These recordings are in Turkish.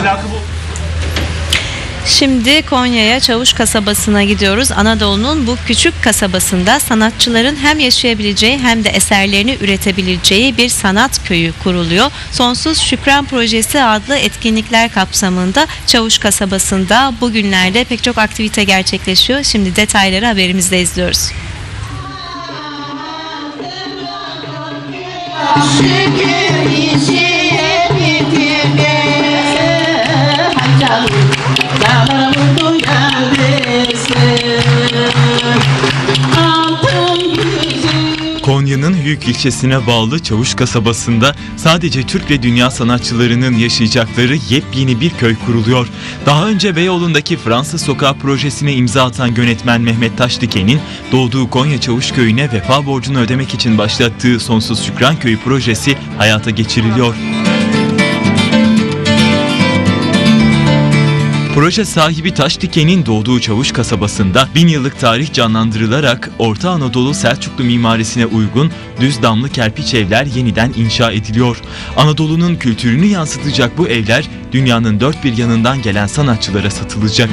Ahlakı bu. Şimdi Konya'ya Çavuş kasabasına gidiyoruz. Anadolu'nun bu küçük kasabasında sanatçıların hem yaşayabileceği hem de eserlerini üretebileceği bir sanat köyü kuruluyor. Sonsuz Şükran Projesi adlı etkinlikler kapsamında Çavuş kasabasında bugünlerde pek çok aktivite gerçekleşiyor. Şimdi detayları haberimizde izliyoruz. Şükür Konya'nın Hüyük ilçesine bağlı Çavuş kasabasında sadece Türk ve dünya sanatçılarının yaşayacakları yepyeni bir köy kuruluyor. Daha önce Beyoğlu'ndaki Fransız Sokağı projesine imza atan yönetmen Mehmet Taşdiken'in doğduğu Konya Çavuş köyüne vefa borcunu ödemek için başlattığı Sonsuz Şükran Köyü projesi hayata geçiriliyor. Proje sahibi Taşdiken'in doğduğu Çavuş kasabasında bin yıllık tarih canlandırılarak Orta Anadolu Selçuklu mimarisine uygun düz damlı kerpiç evler yeniden inşa ediliyor. Anadolu'nun kültürünü yansıtacak bu evler dünyanın dört bir yanından gelen sanatçılara satılacak.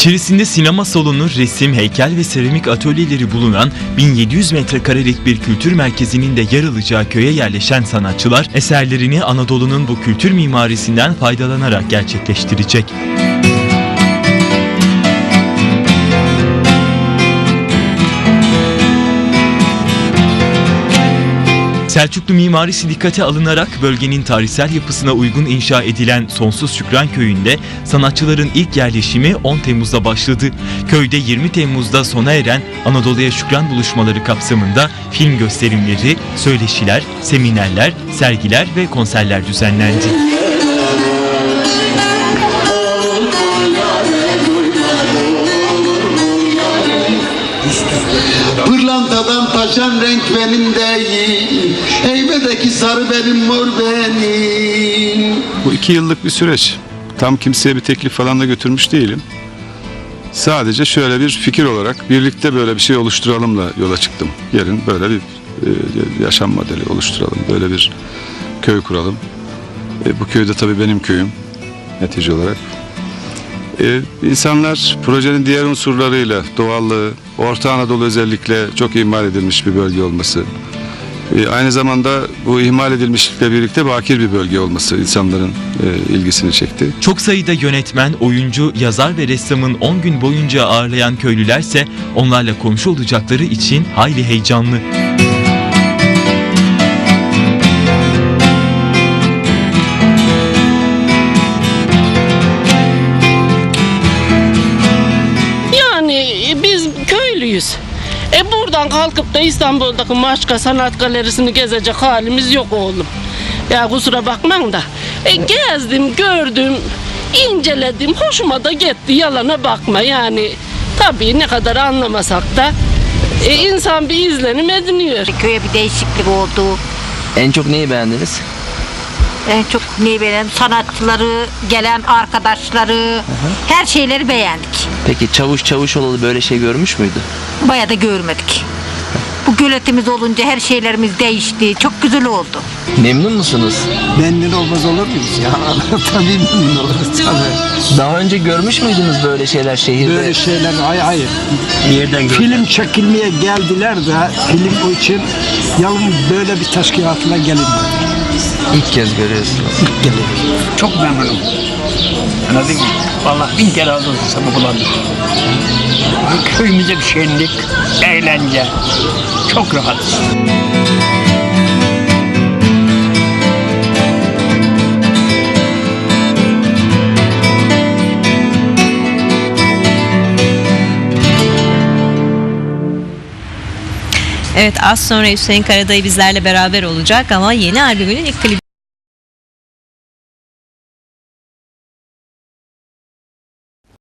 İçerisinde sinema salonu, resim, heykel ve seramik atölyeleri bulunan 1700 metrekarelik bir kültür merkezinin de yer alacağı köye yerleşen sanatçılar eserlerini Anadolu'nun bu kültür mimarisinden faydalanarak gerçekleştirecek. Selçuklu mimarisi dikkate alınarak bölgenin tarihsel yapısına uygun inşa edilen Sonsuz Şükran Köyü'nde sanatçıların ilk yerleşimi 10 Temmuz'da başladı. Köyde 20 Temmuz'da sona eren Anadolu'ya şükran buluşmaları kapsamında film gösterimleri, söyleşiler, seminerler, sergiler ve konserler düzenlendi. Pırlantadan taşan renk benim değil Heybedeki sarı benim mor benim Bu iki yıllık bir süreç. Tam kimseye bir teklif falan da götürmüş değilim. Sadece şöyle bir fikir olarak birlikte böyle bir şey oluşturalımla yola çıktım. Yarın böyle bir e, yaşam modeli oluşturalım. Böyle bir köy kuralım. E, bu köyde tabii benim köyüm netice olarak. E, insanlar projenin diğer unsurlarıyla doğallığı, Orta Anadolu özellikle çok ihmal edilmiş bir bölge olması. E, aynı zamanda bu ihmal edilmişlikle birlikte bakir bir bölge olması insanların e, ilgisini çekti. Çok sayıda yönetmen, oyuncu, yazar ve ressamın 10 gün boyunca ağırlayan köylülerse onlarla komşu olacakları için hayli heyecanlı. Köylüyüz. E buradan kalkıp da İstanbul'daki Maçka Sanat Galerisi'ni gezecek halimiz yok oğlum. Ya kusura bakmayın da. E gezdim, gördüm, inceledim, hoşuma da gitti. Yalana bakma yani. Tabii ne kadar anlamasak da e, insan bir izlenim ediniyor. Köye bir değişiklik oldu. En çok neyi beğendiniz? En çok neyi beğendim? Sanatçıları, gelen arkadaşları, her şeyleri beğendik. Peki çavuş çavuş olalı böyle şey görmüş müydü? Bayağı da görmedik. Bu göletimiz olunca her şeylerimiz değişti. Çok güzel oldu. Memnun musunuz? Memnun olmaz olur muyuz ya? Tabii memnun oluruz tabii. Daha önce görmüş müydünüz böyle şeyler şehirde? Böyle şeyler hayır hayır. Nereden gördünüz? Film çekilmeye geldiler de film için yalnız böyle bir teşkilatına gelinmedi. İlk kez görüyorsunuz. İlk gelir. Çok memnunum. Anladın mı? Vallahi bin kere razı olsun sana kullandım. Köyümüze bir şenlik, eğlence. Çok rahat. Evet az sonra Hüseyin Karadayı bizlerle beraber olacak ama yeni albümünün ilk klibi